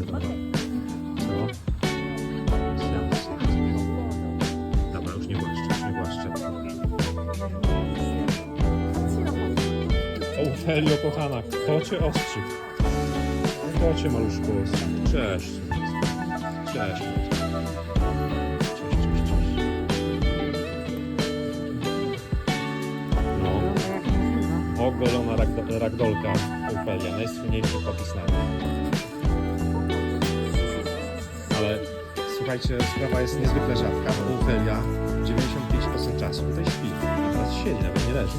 nazywa. Co? Dobra, już nie głaszczę, nie głaszczę. O, Felio, kochana, kto cię ostrzy? Kto cię maluszko ostrzy? Cześć. Cześć. No. ogolona ragdolka Ofelia, najsłynniejszy popis na ale słuchajcie, sprawa jest niezwykle rzadka, bo Ofelia 95% czasu tutaj śpi. A teraz siedzi, nawet nie leży.